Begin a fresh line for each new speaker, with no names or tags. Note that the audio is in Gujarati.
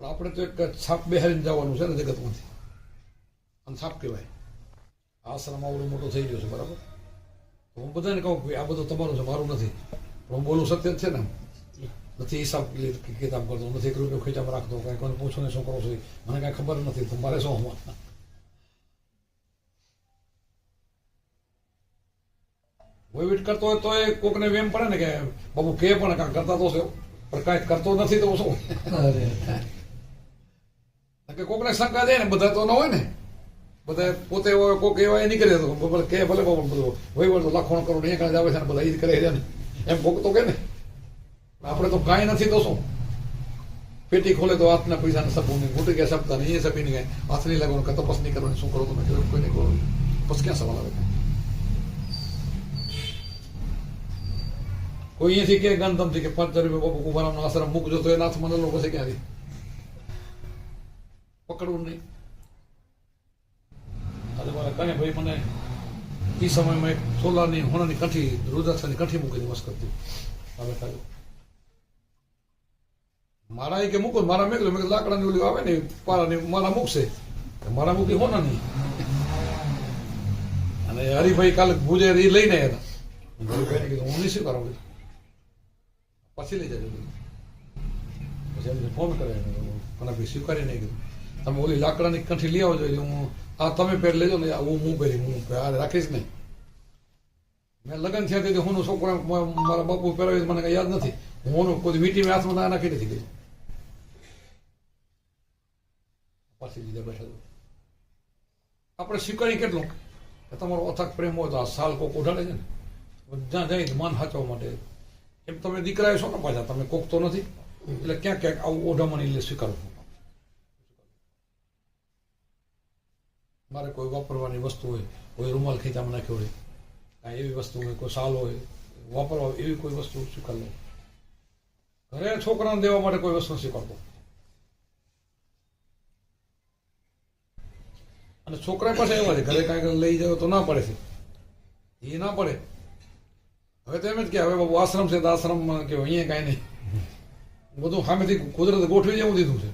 પણ આપણે તો એક છાપ બેહારીને જવાનું છે ને જગતમાંથી. અને છાપ કહેવાય. આશ્રમ આવડો મોટો થઈ ગયો છે, બરાબર? હું બધાને કહું કે આ બધું તમારું છે, મારું નથી. પણ હું બોલું સત્ય છે ને. નથી હિસાબ કિતાબ કરતો નથી એક રૂપિયો ખેંચામાં રાખતો, કાંઈ કોને પૂછો ને શું કરો છો મને કાંઈ ખબર નથી, તો મારે શું હમણાં વહીવટ કરતો હોય તો એ કોકને વેમ પડે ને કે, બાબુ, કે પણ કાંઈ કરતા તો છે. પણ કાંઈ કરતો નથી તો શું? કે કોકને શંકા દે ને બધા તો ન હોય ને. બધા પોતે કોક એવા નીકળે તો કે, ભલે બધું વહીવટ તો લાખો કરોડ અહીંયા આવે છે બધા એ જ કરે છે ને. એમ કોક તો કે ને. આપણે તો કાંઈ નથી તો શું? પેટી ખોલે તો હાથના પૈસાને સપું નહીં. મોટી ગયા સપતા નહીં, એ સપી નહીં કાંઈ. હાથ નહીં લાગવાનું કે તપાસ નહીં કરવાની. શું કરો તમે? કોઈ નહીં. કરો પછી ક્યાં સવાલ આવે? કોઈ અહીંયાથી કે ગણતમથી કે પાંચ રૂપિયા બાપુ કુંભારામનો આશ્રમ મૂકજો તો એના હાથમાં લોકો પછી ક્યાંથી? પકડવું નહીં. આજે મારા કને ભાઈ મને એ સમયમાં એક સોલાની હોનાની કઠી, રુદ્રાક્ષની કઠી મૂકી મસ્ત કરતી. હવે ખાલી મારા એ કે મૂકો, મારા મેં મેં લાકડાની ઓલી આવે ને, પારાની, મારા મૂકશે. મારા મૂકી હોનાની. અને હરિભાઈ કાલે ભુજે એ લઈને આવ્યા હરિભાઈને કીધું, હું નહીં સ્વીકારું કરું પછી લઈ જાય પછી ફોન કરે મને ભાઈ સ્વીકારી નહીં કીધું. તમે ઓલી લાકડાની કંઠી લઈ આવજો હું આ તમે પેર લેજો ને હું હું પહેરી હું આ રાખીશ નહીં. મેં લગ્ન થયા તેથી હું છોકરા મારા બાપુ પહેરાવી મને કઈ યાદ નથી. હું કોઈ વીટી મેં હાથમાં ના નાખી નથી ગઈ પાછી લીધે બેઠા આપણે સ્વીકારી કેટલું? કે તમારો અથાક પ્રેમ હોય તો આ સાલ કોક ઉઠાડે છે ને? બધા જઈને માન હાચવા માટે. એમ તમે દીકરા છો ને પાછા, તમે કોક તો નથી. એટલે ક્યાંક ક્યાંક આવું ઓઢામણ એટલે સ્વીકારો મારે કોઈ વાપરવાની વસ્તુ હોય, કોઈ રૂમાલ ખીચામાં નાખ્યો હોય, કાંઈ એવી વસ્તુ હોય, કોઈ સાલ હોય વાપરવા એવી કોઈ વસ્તુ સ્વીકાર લો ઘરે છોકરાને દેવા માટે કોઈ વસ્તુ સ્વીકારતો અને છોકરા પાસે એવા છે, ઘરે કાંઈક લઈ જાવ તો ના પડે છે. એ ના પડે. હવે તો એમ જ કે હવે બાબુ આશ્રમ છે તો આશ્રમમાં કે અહીંયા કાંઈ નહીં. બધું સામેથી કુદરત ગોઠવી જેવું દીધું છે.